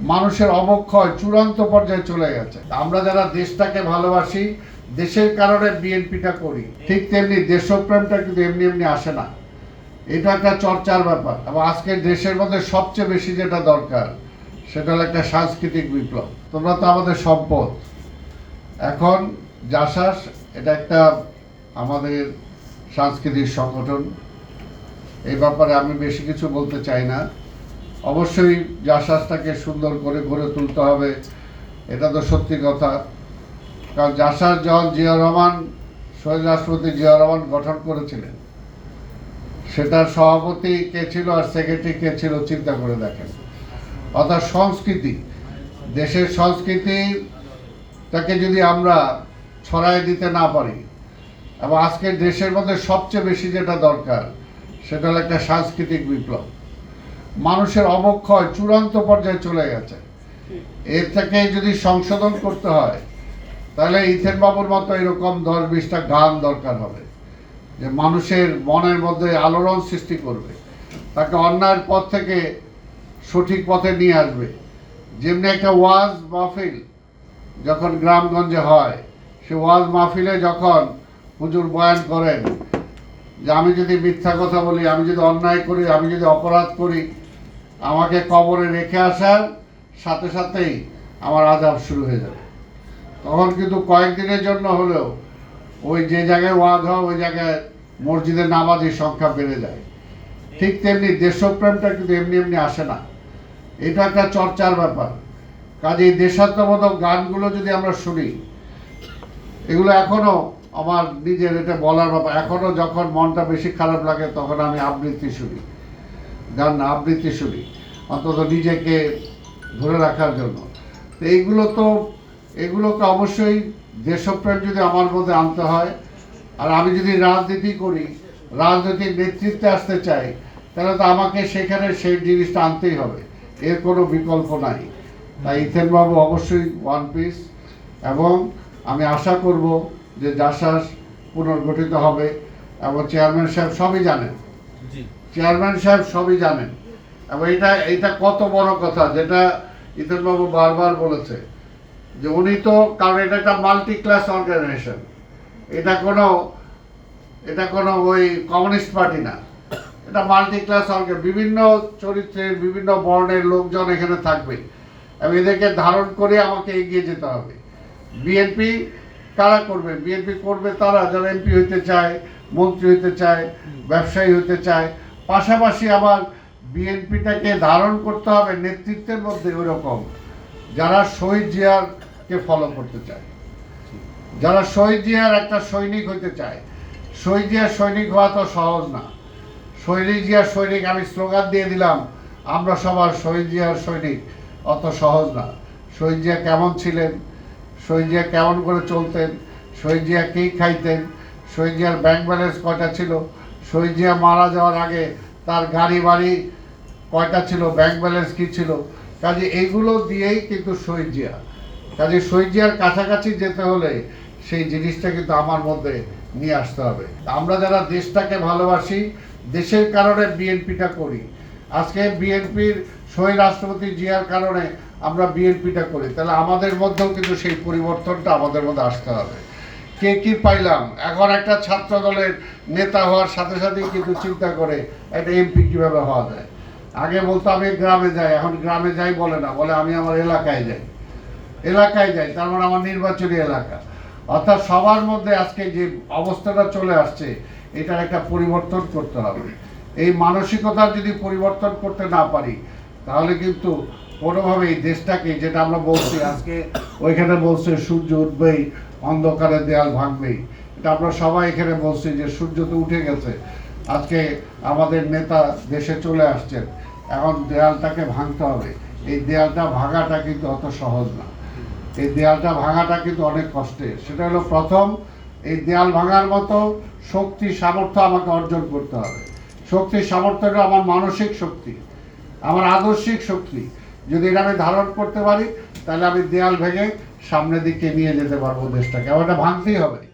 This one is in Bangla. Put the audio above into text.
মানুষের অবক্ষয় চূড়ান্ত পর্যায়ে চলে গেছে। আমরা যারা দেশটাকে ভালোবাসি, দেশের কারণে বিএনপিটা করি, ঠিক তেমনি দেশপ্রেমটা কিন্তু এমনি এমনি আসে না। এটা একটা চর্চার ব্যাপার। এবং আজকে দেশের মধ্যে সবচেয়ে বেশি যেটা দরকার, সেটা হলো একটা সাংস্কৃতিক বিপ্লব। তোমরা তো আমাদের সম্পদ। এখন জাসাস এটা একটা আমাদের সাংস্কৃতিক সংগঠন। এই ব্যাপারে আমি বেশি কিছু বলতে চাই না। অবশ্যই জাসাসটাকে সুন্দর করে গড়ে তুলতে হবে, এটা তো সত্যি কথা। কারণ জাসাস যখন জিয়া রহমান, শহীদ রাষ্ট্রপতি জিয়া রহমান গঠন করেছিলেন, সেটার সভাপতি কে ছিল আর সেক্রেটারি কে ছিল চিন্তা করে দেখেন। অর্থাৎ সংস্কৃতি, দেশের সংস্কৃতিটাকে যদি আমরা ছড়াই দিতে না পারি, এবং আজকে দেশের মধ্যে সবচেয়ে বেশি যেটা দরকার, সেটা হলো একটা সাংস্কৃতিক বিপ্লব। মানুষের অবক্ষয় চূড়ান্ত পর্যায়ে চলে গেছে। এর থেকে যদি সংশোধন করতে হয়, তাহলে ইথেন বাবুর মতো এরকম দশ বিশটা গান দরকার হবে, যে মানুষের মনের মধ্যে আলোড়ন সৃষ্টি করবে। তাকে অন্যায়ের পথ থেকে সঠিক পথে নিয়ে আসবে। যেমনি একটা ওয়াজ মাহফিল যখন গ্রামগঞ্জে হয়, সে ওয়াজ মাহফিলে যখন হুজুর বয়ান করেন যে আমি যদি মিথ্যা কথা বলি, আমি যদি অন্যায় করি, আমি যদি অপরাধ করি, আমাকে কবরে রেখে আসার সাথে সাথেই আমার আজাব শুরু হয়ে যাবে। তখন কিন্তু কয়েকদিনের জন্য হলেও ওই যে জায়গায় ওয়াজ হয় ওই জায়গায় মসজিদের নামাজের সংখ্যা বেড়ে যায়। ঠিক তেমনি দেশপ্রেমটা কিন্তু এমনি এমনি আসে না। এটা একটা চর্চার ব্যাপার। কাজে দেশাত্মবোধক গানগুলো যদি আমরা শুনি, এগুলো এখনও আমার নিজের এটা বলার ব্যাপার। এখনও যখন মনটা বেশি খারাপ লাগে, তখন আমি আবৃত্তি শুনি। গান আবৃত্তি শুনি। অন্তত নিজেকে ধরে রাখার জন্য। তো এইগুলো তো এগুলোকে অবশ্যই দেশপ্রেম যদি আমার মধ্যে আনতে হয়, আর আমি যদি রাজনীতি করি, রাজনৈতিক নেতৃত্বে আসতে চাই, তাহলে তো আমাকে সেখানে সেই জিনিসটা আনতেই হবে। এর কোনো বিকল্প নাই। তাই ইথেনবাবু অবশ্যই ওয়ান পিস, এবং আমি আশা করব যে জাসাস পুনর্গঠিত হবে এবং চেয়ারম্যান সাহেব সবই জানেন। চেয়ারম্যান সাহেব সবই জানেন। এবং এটা এটা কত বড় কথা যেটা ইতনবাবু বারবার বলেছে যে উনি তো কারণ এটা একটা মাল্টি ক্লাস অর্গানাইজেশন এটা কোনো এটা কোনো ওই কমিউনিস্ট পার্টি না। এটা মাল্টি ক্লাস অর্গান বিভিন্ন চরিত্রের বিভিন্ন বর্ণের লোকজন এখানে থাকবে। এবং এদেরকে ধারণ করে আমাকে এগিয়ে যেতে হবে। বিএনপি কারা করবে বিএনপি করবে, তারা যারা এমপি হইতে চায়, মন্ত্রী হইতে চায়, ব্যবসায়ী হতে চায়, পাশাপাশি আবার বিএনপিটাকে ধারণ করতে হবে, নেতৃত্বের মধ্যে ওই রকম যারা শহীদ জিয়ারকে ফলো করতে চায়। যারা শহীদ জিয়ার একটা সৈনিক হইতে চায়, শহীদ জিয়ার সৈনিক হওয়া তো সহজ না। শহীদ জিয়ার সৈনিক, আমি স্লোগান দিয়ে দিলাম, আমরা সবার শহীদ জিয়ার সৈনিক, অত সহজ না। শহীদ জিয়া কেমন ছিলেন? শহীদ কেমন করে চলতেন শহীদ জিয়া কী খাইতেন শহীদ জিয়ার ব্যাংক ব্যালেন্স কয়টা ছিল শহীদ মারা যাওয়ার আগে তার গাড়ি বাড়ি কয়টা ছিল ব্যাংক ব্যালেন্স কী ছিল, কাজে এইগুলো দিয়েই কিন্তু শহীদ কাজে শহীদ কাছাকাছি যেতে হলে সেই জিনিসটা কিন্তু আমার মধ্যে নিয়ে আসতে হবে। আমরা যারা দেশটাকে ভালোবাসি, দেশের কারণে বিএনপিটা করি। আজকে বিএনপির শহীদ রাষ্ট্রপতি জিয়ার কারণে আমরা বিএনপিটা করি। তাহলে আমাদের মধ্যেও কিন্তু সেই পরিবর্তনটা আমাদের মধ্যে আসতে হবে। কে কি পাইলাম? এখন একটা ছাত্র দলের নেতা হওয়ার সাথে সাথেই কিন্তু চিন্তা করে একটা এমপি কীভাবে হওয়া যায়। আগে বলতো আমি গ্রামে যাই, এখন গ্রামে যাই বলে না, বলে আমি আমার এলাকায় যাই। এলাকায় যাই, তার মানে আমার নির্বাচনী এলাকা। অর্থাৎ সবার মধ্যে আজকে যে অবস্থাটা চলে আসছে, এটার একটা পরিবর্তন করতে হবে। এই মানসিকতার যদি পরিবর্তন করতে না পারি তাহলে কিন্তু কোনোভাবে এই দেশটাকে, যেটা আমরা বলছি আজকে, ওইখানে বলছে সূর্য উঠবেই, অন্ধকারে দেয়াল ভাঙবেই। এটা আমরা সবাই এখানে বলছি যে সূর্য তো উঠে গেছে। আজকে আমাদের নেতা দেশে চলে আসছেন। এখন দেয়ালটাকে ভাঙতে হবে। এই দেয়ালটা ভাঙাটা কিন্তু অত সহজ না। এই দেয়ালটা ভাঙাটা কিন্তু অনেক কষ্টের সেটা হলো প্রথম, এই দেয়াল ভাঙার মতো শক্তি, সামর্থ্য আমাকে অর্জন করতে হবে। শক্তি, সামর্থ্যটা আমার মানসিক শক্তি। আমার আদর্শিক শক্তি। যদি এটা আমি ধারণ করতে পারি, তাহলে আমি দেয়াল ভেঙে সামনের দিকে নিয়ে যেতে পারব দেশটাকে। আমার এটা ভাঙতেই হবে।